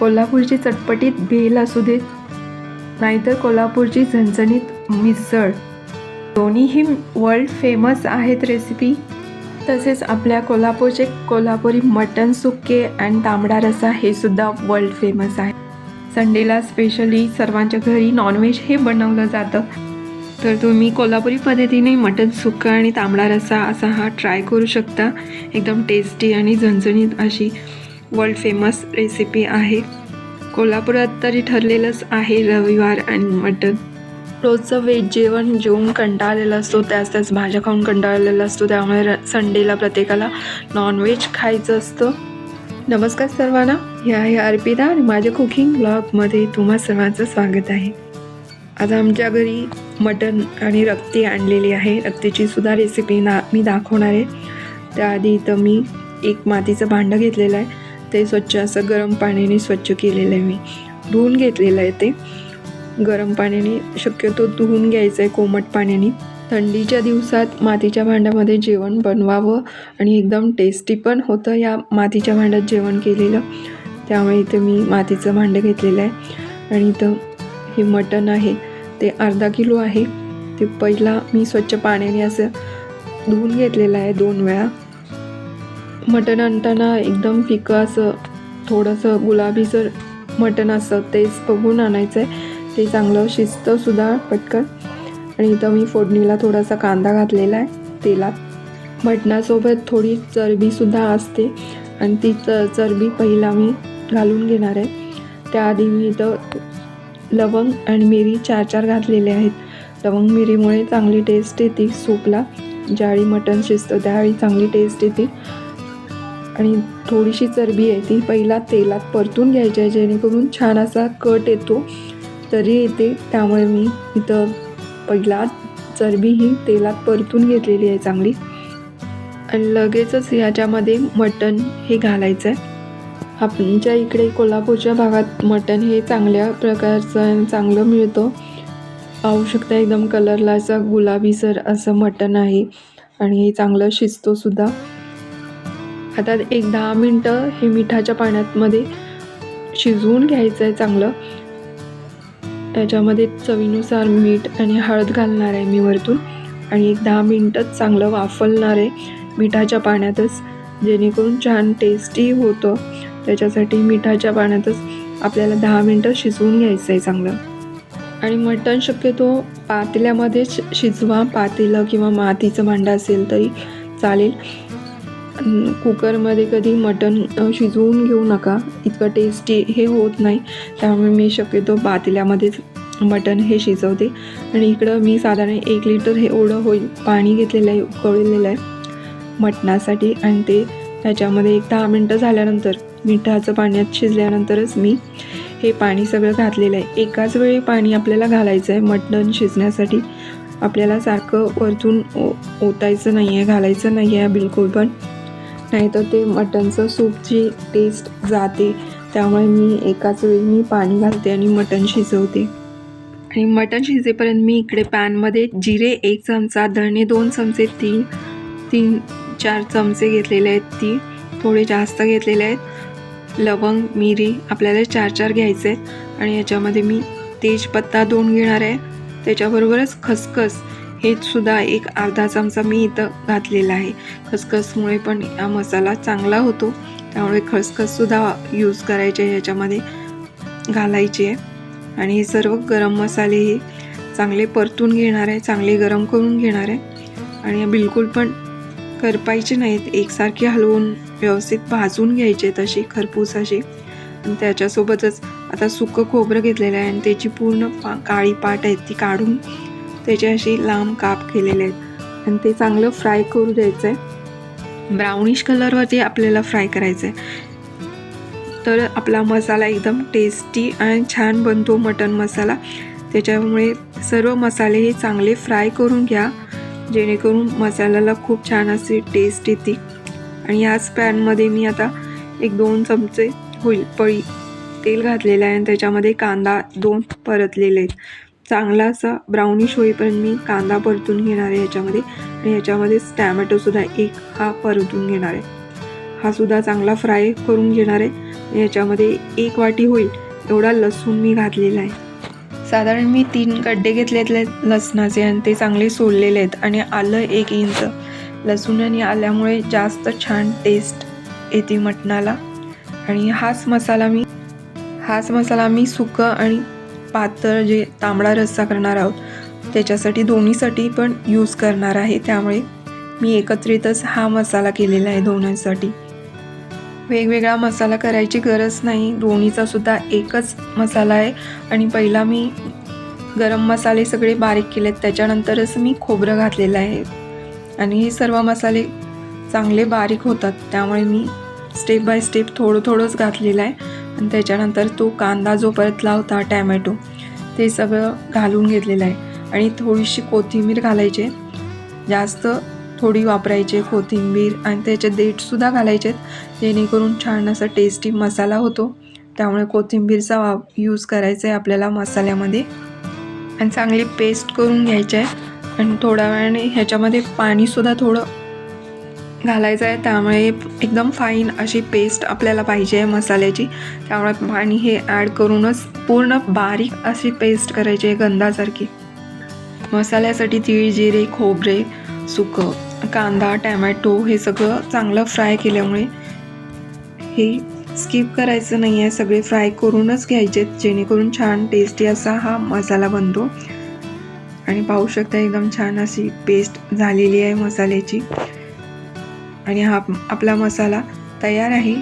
कोल्हापूरची चटपटीत भेल असू देत नाहीतर कोल्हापूरची झणझणीत मिसळ. दोन्हीही वर्ल्ड फेमस आहेत रेसिपी तसेच आपल्या कोल्हापूरचे कोल्हापुरी मटन सुक्के आणि तांबडा रसा हे सुद्धा वर्ल्ड फेमस आहे संडेला स्पेशली सर्वांच्या घरी नॉनव्हेज हे बनवलं जातं. तर तुम्ही कोल्हापुरी पद्धतीने मटन सुक्का आणि तांबडा रसा असा हा ट्राय करू शकता. एकदम टेस्टी आणि झणझणीत अशी. वर्ल्ड फेमस रेसिपी आहे. कोल्हापुरात तरी ठरलेलंच आहे रविवार आणि मटन रोजचं व्हेज जेवण जेवून कंटाळलेलं असतो त्याच त्याच भाज्या खाऊन कंटाळलेला असतो त्यामुळे र संडेला प्रत्येकाला नॉनव्हेज खायचं असतं. नमस्कार सर्वांना हे आहे अर्पिता आणि माझ्या कुकिंग ब्लॉगमध्ये तुम्हा सर्वांचं स्वागत आहे. आज आमच्या घरी मटन आणि रक्ती आणलेली आहे. रक्तीची सुद्धा रेसिपी ना मी दाखवणार आहे. त्याआधी इथं मी एक मातीचं भांडं घेतलेलं आहे. ते स्वच्छ असं गरम पाण्याने स्वच्छ केलेलं आहे मी. धुवून घेतलेलं आहे ते. गरम पाण्याने शक्यतो धुवून घ्यायचं आहे कोमट पाण्याने. थंडीच्या दिवसात मातीच्या भांड्यामध्ये जेवण बनवावं आणि एकदम टेस्टी पण होतं या मातीच्या भांड्यात जेवण केलेलं. त्यामुळे इथं मी मातीचं भांडं घेतलेलं आहे. आणि इथं हे मटण आहे. ते अर्धा किलो आहे. ते पहिला मी स्वच्छ पाण्याने असं धुवून घेतलेलं आहे दोन वेळा. मटण आणताना एकदम फिकं असं थोडंसं गुलाबीचं मटण असं तेच बघून आणायचं आहे ते चांगलं शिजतंसुद्धा पटकन. आणि इथं मी फोडणीला थोडासा कांदा घातलेला आहे तेलात. मटणासोबत थोडी चरबीसुद्धा असते. आणि ती च चरबी पहिला मी घालून घेणार आहे. त्याआधी मी इथं लवंग आणि मिरी चार चार घातलेले आहेत. लवंग मिरीमुळे चांगली टेस्ट येते सूपला. ज्यावेळी मटण शिजतं त्यावेळी चांगली टेस्ट येते. आणि थोडीशी चरबी आहे ती पहिला तेलात परतून घ्यायची आहे जेणेकरून छान असा कट येतो. तरी येते. त्यामुळे मी इथं पहिला चरबी ही तेलात परतून घेतलेली आहे चांगली. आणि लगेचच ह्याच्यामध्ये मटण हे घालायचं आहे. आमच्या इकडे कोल्हापूरच्या भागात मटण हे चांगल्या प्रकारचं चांगलं मिळतं. पाहू शकता एकदम कलरला असं गुलाबीसर असं मटण आहे. आणि हे चांगलं शिजतो आता एक दहा मिनटं हे मिठाच्या पाण्यामध्ये शिजवून घ्यायचं आहे चांगलं. त्याच्यामध्ये चवीनुसार मीठ आणि हळद घालणार आहे मी वरतून. आणि एक दहा मिनटंच चांगलं वाफलणार आहे मिठाच्या पाण्यातच जेणेकरून छान टेस्टी होतं. त्याच्यासाठी मिठाच्या पाण्यातच आपल्याला दहा मिनटं शिजवून घ्यायचं आहे चांगलं. आणि मटण शक्यतो पातेल्यामध्येच शिजवा. पातेलं किंवा मातीचं भांडं असेल तरी चालेल. कुकरमध्ये कधी मटण शिजवून घेऊ नका. इतकं टेस्टी हे होत नाही. त्यामुळे मी शक्यतो पातेल्यामध्येच मटण हे शिजवते. आणि इकडं मी साधारण एक लिटर हे ओढं होईल. पाणी घेतलेलं आहे उकळलेलं आहे मटणासाठी. आणि ते त्याच्यामध्ये एक दहा मिनटं झाल्यानंतर मिठाचं पाण्यात शिजल्यानंतरच मी हे पाणी सगळं घातलेलं आहे. एकाच वेळी पाणी आपल्याला घालायचं आहे मटण शिजण्यासाठी. आपल्याला सारखं वरतून ओ ओतायचं नाही आहे घालायचं नाही आहे बिलकुल पण. नाहीतर ते मटणचं सूपची टेस्ट जाते. त्यामुळे मी एकाच वेळी मी पाणी घालते आणि मटण शिजवते. आणि मटण शिजेपर्यंत मी इकडे पॅनमध्ये जिरे एक चमचा धणे दोन चमचे तीन तीन चार चमचे घेतलेले आहेत ती. थोडे जास्त घेतलेले आहेत. लवंग मिरी आपल्याला चार चार घ्यायचे आहेत. आणि याच्यामध्ये मी तेजपत्ता दोन घेणार आहे. त्याच्याबरोबरच खसखस हे सुद्धा एक अर्धा चमचा मी इथं घातलेला आहे. खसखसमुळे पण हा मसाला चांगला होतो. त्यामुळे खसखससुद्धा यूज करायचे ह्याच्यामध्ये घालायची. घालायचे आहे आणि हे सर्व गरम मसाले हे चांगले परतून घेणार आहे चांगले गरम करून घेणार आहे. आणि बिलकुल पण करपायचे नाहीत. एकसारखे हलवून व्यवस्थित भाजून घ्यायचे तशी खरपूस अशी आणि त्याच्यासोबतच आता सुकं खोबरं घेतलेलं आहे आणि त्याची पूर्ण पा काळी पाट आहेत ती काढून त्याचे लांब काप केलेले आहेत. आणि ते चांगलं फ्राय करू द्यायचं आहे ब्राउनिश कलरवरती आपल्याला फ्राय करायचं आहे तर आपला मसाला एकदम टेस्टी आणि छान बनतो मटन मसाला. त्याच्यामुळे सर्व मसाले हे चांगले फ्राय करून घ्या. जेणेकरून मसाल्याला खूप छान अशी टेस्ट येते. आणि याच पॅनमध्ये मी आता एक दोन चमचे होईल पळी तेल घातलेलं आहे आणि त्याच्यामध्ये कांदा दोन परतलेले आहेत. चांगला असा ब्राउनिश होईपर्यंत मी कांदा परतून घेणार आहे याच्यामध्ये आणि याच्यामध्येच टॅमॅटोसुद्धा एक हा परतून घेणार आहे. हा सुद्धा चांगला फ्राय करून घेणार आहे. याच्यामध्ये एक वाटी होईल एवढा लसूण मी घातलेला आहे. साधारण मी तीन गड्डे घेतलेले आहेत लसणाचे आणि ते चांगले सोललेले आहेत. आणि आलं एक इंच. लसूण आणि आल्यामुळे जास्त छान टेस्ट येते मटणाला. आणि हाच मसाला मी हाच मसाला मी सुकं आणि पातळ जे तांबडा रस्सा करणार आहोत त्याच्यासाठी दोन्हीसाठी पण यूज करणार आहे. त्यामुळे मी एकत्रितच हा मसाला केलेला आहे दोन्हीसाठी. वेगवेगळा मसाला करायची गरज नाही. दोन्हीचा सुद्धा एकच मसाला आहे. आणि पहिला मी गरम मसाले सगळे बारीक केलेत. त्याच्यानंतरच मी खोबरं घातलेलं आहे. आणि हे सर्व मसाले चांगले बारीक होतात. त्यामुळे मी स्टेप बाय स्टेप थोडं थोडंच घातलेलं आहे. आणि त्याच्यानंतर तो कांदा जो परतला होता टॅमॅटो ते सगळं घालून घेतलेलं आहे. आणि थोडीशी कोथिंबीर घालायची जास्त थोडी वापरायची कोथिंबीर आणि त्याचे देठसुद्धा घालायचे आहेत. जेणेकरून छान असा टेस्टी मसाला होतो. त्यामुळे कोथिंबीरचा वा यूज करायचा आहे आपल्याला मसाल्यामध्ये. आणि चांगली पेस्ट करून घ्यायची आहे. आणि थोड्या वेळाने ह्याच्यामध्ये पाणीसुद्धा थोडं घालायचं आहे त्यामुळे एकदम फाईन अशी पेस्ट आपल्याला पाहिजे आहे मसाल्याची. त्यामुळे पाणी हे ॲड करूनच पूर्ण बारीक अशी पेस्ट करायची आहे गंधासारखी. मसाल्यासाठी तीळ जिरे खोबरे सुकं कांदा टॅमॅटो हे सगळं चांगलं फ्राय केल्यामुळे हे स्किप करायचं नाही आहे सगळे फ्राय करूनच घ्यायचे जेणेकरून छान टेस्टी असा हा मसाला बनतो. आणि पाहू शकता एकदम छान अशी पेस्ट झालेली आहे मसाल्याची. आणि हा आपला मसाला तयार आहे.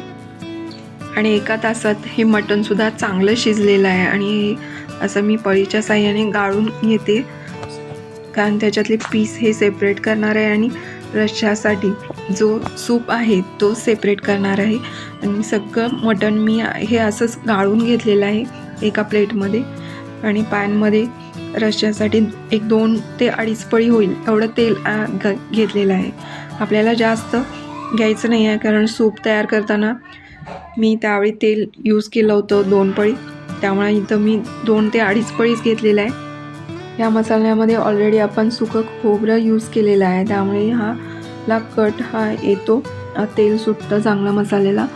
आणि एका तासात हे मटणसुद्धा चांगलं शिजलेलं आहे. आणि असं मी पळीच्या साह्याने गाळून घेते. कारण त्याच्यातले पीस हे सेपरेट करणार आहे आणि रश्श्यासाठी जो सूप आहे तो सेपरेट करणार आहे. आणि सगळं मटण मी हे असंच गाळून घेतलेलं आहे एका प्लेटमध्ये. आणि पॅनमध्ये रश्श्यासाठी एक दोन ते अडीच पळी होईल एवढं तेल घेतलेलं आहे. आपल्याला जास्त घ्यायचं नाही आहे कारण सूप तयार करताना मी त्यावेळी तेल यूज केलं होतं दोन पळी. त्यामुळे इथं मी दोन ते अडीच पळीच घेतलेलं आहे. या मसाल्यामध्ये ऑलरेडी आपण सुकं खोबरं यूज केलेलं आहे. त्यामुळे हा ला कट हा येतो. तेल सुटतं चांगलं मसाल्याला.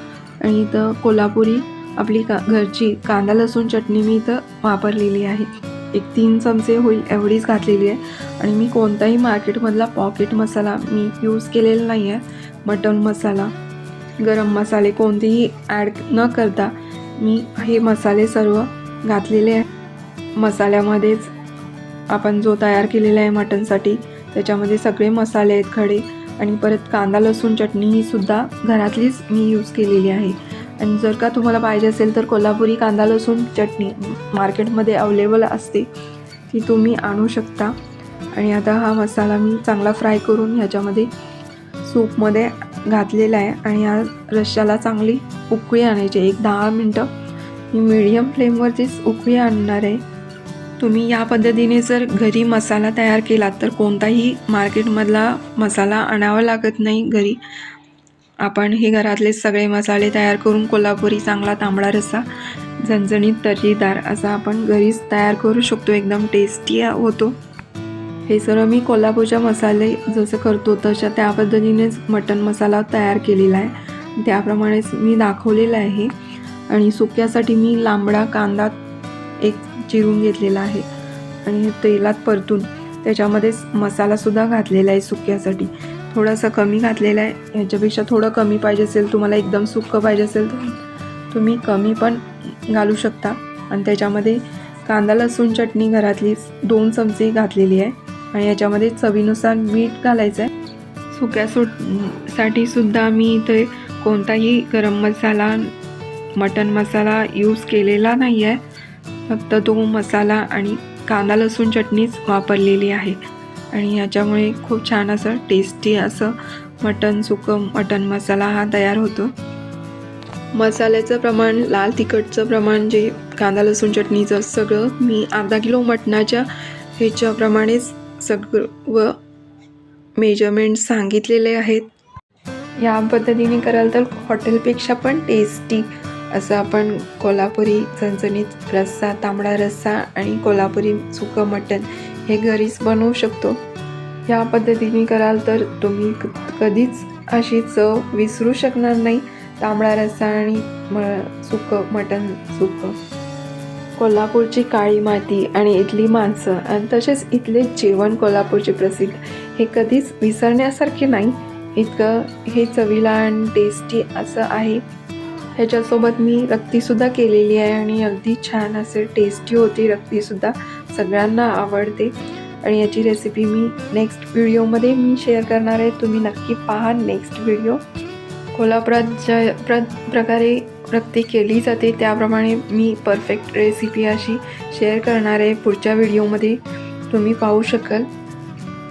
आणि इथं कोल्हापुरी आपली का घरची कांदा लसूण चटणी मी इथं वापरलेली आहे. एक तीन चमचे होईल एवढीच घातलेली आहे. आणि मी कोणताही मार्केटमधला पॉकेट मसाला मी यूज केलेला नाही आहे मटन मसाला गरम मसाले कोणतेही ॲड न करता मी हे मसाले सर्व घातलेले आहे. मसाल्यामध्येच आपण जो तयार केलेला आहे मटनसाठी त्याच्यामध्ये सगळे मसाले आहेत खडे आणि परत कांदा लसूण चटणी ही सुद्धा घरातलीच मी यूज केलेली आहे. आणि जर का तुम्हाला पाहिजे असेल तर कोल्हापुरी कांदा लसूण चटणी मार्केटमध्ये अवेलेबल असते ती तुम्ही आणू शकता. आणि आता हा मसाला मी चांगला फ्राय करून ह्याच्यामध्ये सूपमध्ये घातलेला आहे. आणि या रश्याला चांगली उकळी आणायची एक दहा मिनटं मी मिडियम फ्लेमवरतीच उकळी आणणार आहे. तुम्ही या पद्धतीने जर घरी मसाला तयार केला तर कोणताही मार्केटमधला मसाला आणावा लागत नाही घरी. आपण हे घरातले सगळे मसाले तयार करून कोल्हापुरी चांगला तांबडा रस्सा झणझणीत तर्रीदार असा आपण घरीच तयार करू शकतो. एकदम टेस्टी होतो. हे सर्व मी कोल्हापूरच्या मसाले जसं करतो तशा त्या पद्धतीनेच मटन मसाला तयार केलेला आहे. त्याप्रमाणेच मी दाखवलेलं आहे. आणि सुक्यासाठी मी लांबडा कांदा एक चिरून घेतलेला आहे. आणि तेलात परतून त्याच्यामध्येच मसालासुद्धा घातलेला आहे सुक्यासाठी. थोडासा कमी घातलेला आहे. ह्याच्यापेक्षा थोडं कमी पाहिजे असेल तुम्हाला एकदम सुक्कं पाहिजे असेल तर तुम्ही कमी पण घालू शकता. आणि त्याच्यामध्ये कांदा लसूण चटणी घरातली दोन चमचे घातलेली आहे. आणि याच्यामध्ये चवीनुसार मीठ घालायचं आहे सुक्या सुटसाठी सुद्धा मी इथे कोणताही गरम मसाला मटन मसाला यूज केलेला नाही आहे फक्त तो मसाला आणि कांदा लसूण चटणीच वापरलेली आहे. आणि याच्यामुळे खूप छान असं टेस्टी असं मटन सुकं मटन मसाला हा तयार होतो. मसाल्याचं प्रमाण लाल तिखटचं प्रमाण जे कांदा लसूण चटणीचं सगळं मी अर्धा किलो मटणाच्या ह्याच्याप्रमाणेच सगळं मेजरमेंट सांगितलेले आहेत. या पद्धतीने कराल तर हॉटेलपेक्षा पण टेस्टी असं आपण कोल्हापुरी झणझणीत रस्सा तांबडा रस्सा आणि कोल्हापुरी सुकं मटण हे घरीच बनवू शकतो. या पद्धतीने कराल तर तुम्ही क- कधीच अशी चव विसरू शकणार नाही. तांबडा रस्सा आणि म सुकं मटण सुकं. कोल्हापूरची काळी माती आणि इथली माणसं आणि तसेच इथले जेवण कोल्हापूरचे प्रसिद्ध. हे कधीच विसरण्यासारखे नाही. इतकं हे चवीला आणि टेस्टी असं आहे. ह्याच्यासोबत मी रक्तीसुद्धा केलेली आहे आणि अगदी छान असे टेस्टी होती रक्तीसुद्धा. सगळ्यांना आवडते. आणि याची रेसिपी मी नेक्स्ट व्हिडिओमध्ये मी शेअर करणार आहे. तुम्ही नक्की पहा नेक्स्ट व्हिडिओ कोल्हापुरात ज्या प्र प्रकारे रक्ती केली जाते त्याप्रमाणे मी परफेक्ट रेसिपी अशी शेअर करणार आहे पुढच्या व्हिडिओमध्ये तुम्ही पाहू शकाल.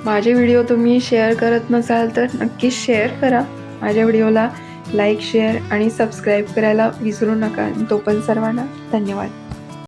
माझे व्हिडिओ तुम्ही शेअर करत नसाल तर नक्कीच शेअर करा. माझ्या व्हिडिओला लाईक शेअर आणि सबस्क्राईब करायला विसरू नका. तो पण सर्वांना धन्यवाद.